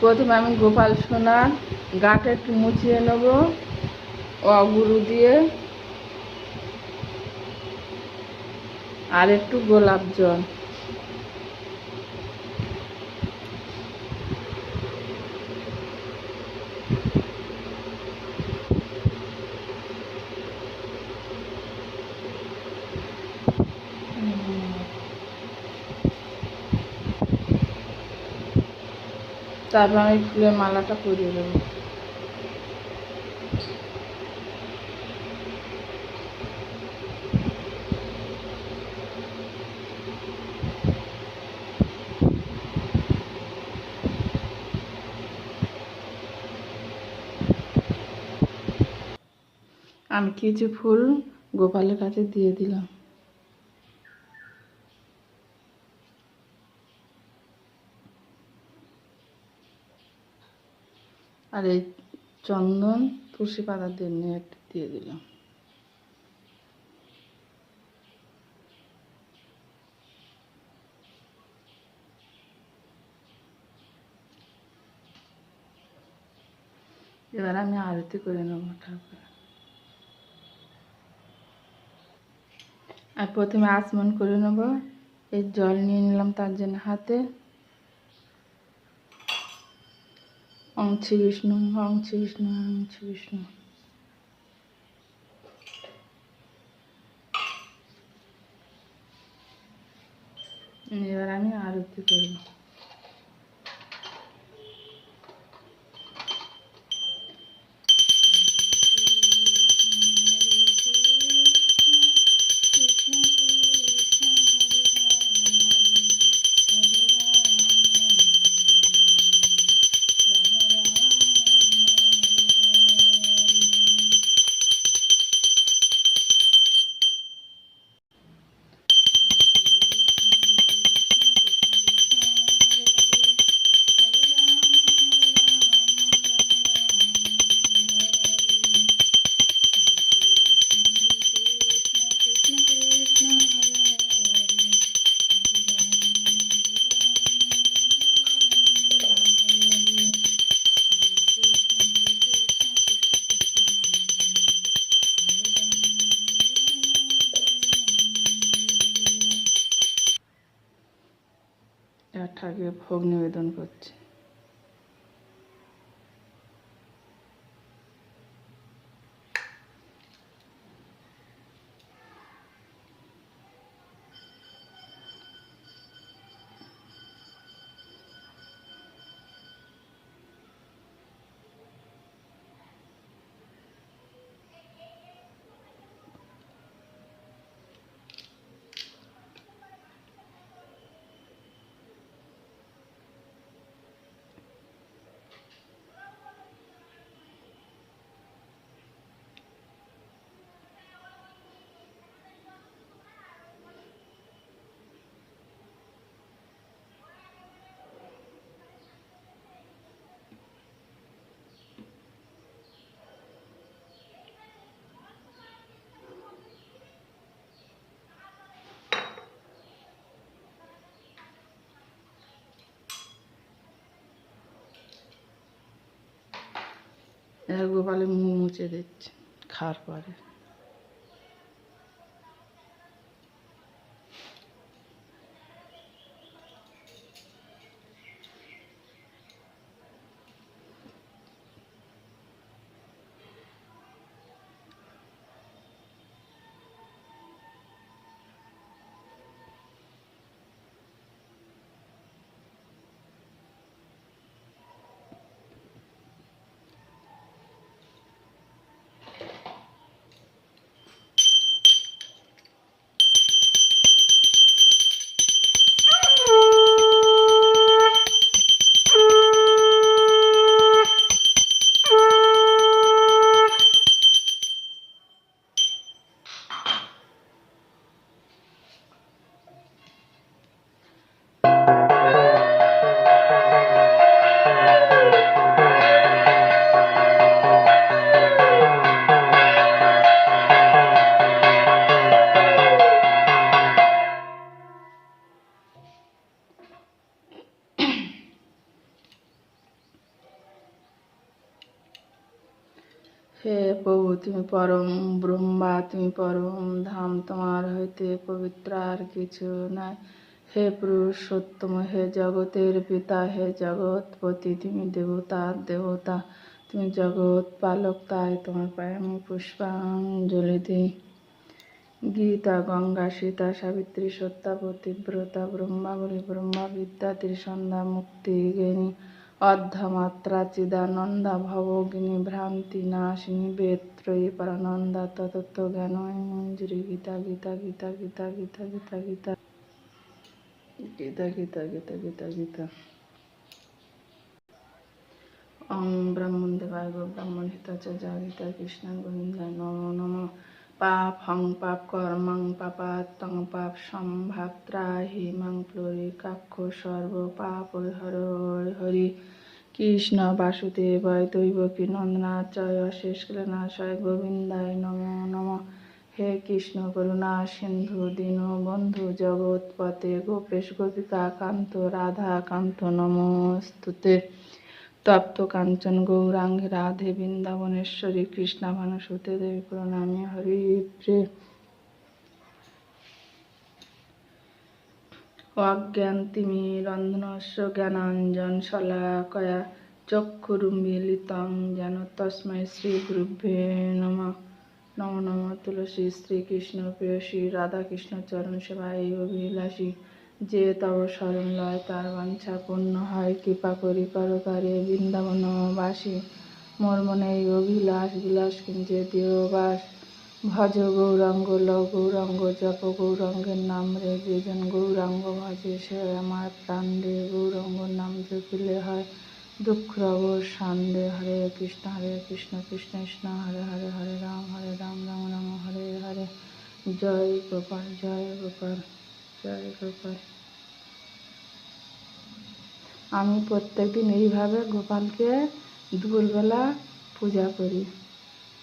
প্রথমে আমি গোপাল সোনার গাটা একটু মুছিয়ে নেব অগুরু দিয়ে আর একটু গোলাপ জল। তারপর আমি ফুলের মালাটা পরিয়ে দেবো। আমি কিছু ফুল গোপালের কাছে দিয়ে দিলাম। আর এই চন্দন তুলসী পাতা দিয়ে নিয়ে একটু দিয়ে দিলাম। এবার আমি আরতি করে নেব ঠাকুর আর প্রথমে আচমন করে নেব। এই জল নিয়ে নিলাম তার জন্য হাতে। ওম শ্রী বিষ্ণু ওম শ্রী বিষ্ণু ওম শ্রী বিষ্ণু এবার আমি আরতি করব। এবার ভোগ নিবেদন করছি। এবার গোপালে মুখ মুছে দিচ্ছে খাওয়ার পরে। হে প্রভু, তুমি পরম ব্রহ্মা, তুমি পরম ধাম, তোমার হইতে পবিত্র আর কিছু নাই। হে পুরুষোত্তম, হে জগতের পিতা, হে জগৎপতি, তুমি দেবতা দেবতা, তুমি জগৎ পালক, তাই তোমার পায়ে আমি পুষ্পাঞ্জলি দিই। গীতা, গঙ্গা, সীতা, সাবিত্রী সত্যা পতিব্রতা ব্রহ্মাবলী ব্রহ্মা বিদ্যা ত্রিসন্ধ্যা, মুক্তি, জ্ঞানী অর্ধমাত্রা চিদানন্দা ভবগিনী ভ্রান্তি নাশিনী বেত্রয়ী পরানন্দা ততত্ব জ্ঞান মঞ্জুরি গীতা গীতা গীতা গীতা গীতা গীতা গীতা গীতা গীতা গীতা গীতা গীতা ওম ব্রাহ্মণ দেবায় গো ব্রাহ্মণ হিতাচার্য গীতা কৃষ্ণ গোবিন্দায় নমো নমঃ পাপ, হং পাপ, কর্মং পাপাত্তং পাপ, সম্ভাব, ত্রাহি প্লোরি, কাক্ষ, সর্ব পাপ হর হরি। কৃষ্ণ বাসুদেবায় দৈবকী নন্দনাচয় অশেষ নাশয় গোবিন্দায় নমো নমঃ। হে কৃষ্ণ করুণা সিন্ধু, দীন বন্ধু জগৎপতে গোপেশ গোপিকা, কান্ত রাধা, কান্ত নমস্তুতে। তপ্ত কাঞ্চন গৌরাঙ্গে রাধে বৃন্দাবনেশ্বরী কৃষ্ণা ভানুসুতে দেবী প্রণামী হরি প্রে। অজ্ঞান্তিমিরন্ধনস্য জ্ঞানাঞ্জন শলাকয়া চক্ষুরুমিলিতং যেন তস্মৈ শ্রী গুরুভ্যে নমঃ। নম নম তুলসী শ্রীকৃষ্ণ প্রেয়সী রাধাকৃষ্ণ চরণ সেবায় অভিলাষী। যে তব শরণ লয়, তার বাঞ্ছা পূর্ণ হয়। কৃপা করি করতারে বৃন্দাবনবাসী, মোর মনে এই অভিলাষ বিলাস কিঞ্চে দেহবাস ভজ গৌরাঙ্গ ল গৌরাঙ্গ, জপ গৌরাঙ্গের নাম রে, যেজন গৌরাঙ্গ ভজে সে আমার প্রাণ রে। গৌরাঙ্গ নাম জপিলে হয়, দুঃখ রব সান্দে হরে কৃষ্ণ হরে কৃষ্ণ কৃষ্ণ কৃষ্ণ, হরে হরে হরে রাম হরে রাম রাম রাম, হরে হরে। জয় গোপাল জয় গোপাল। আমি প্রত্যেকদিন এইভাবে গোপালকে দুপুরবেলা পূজা করি।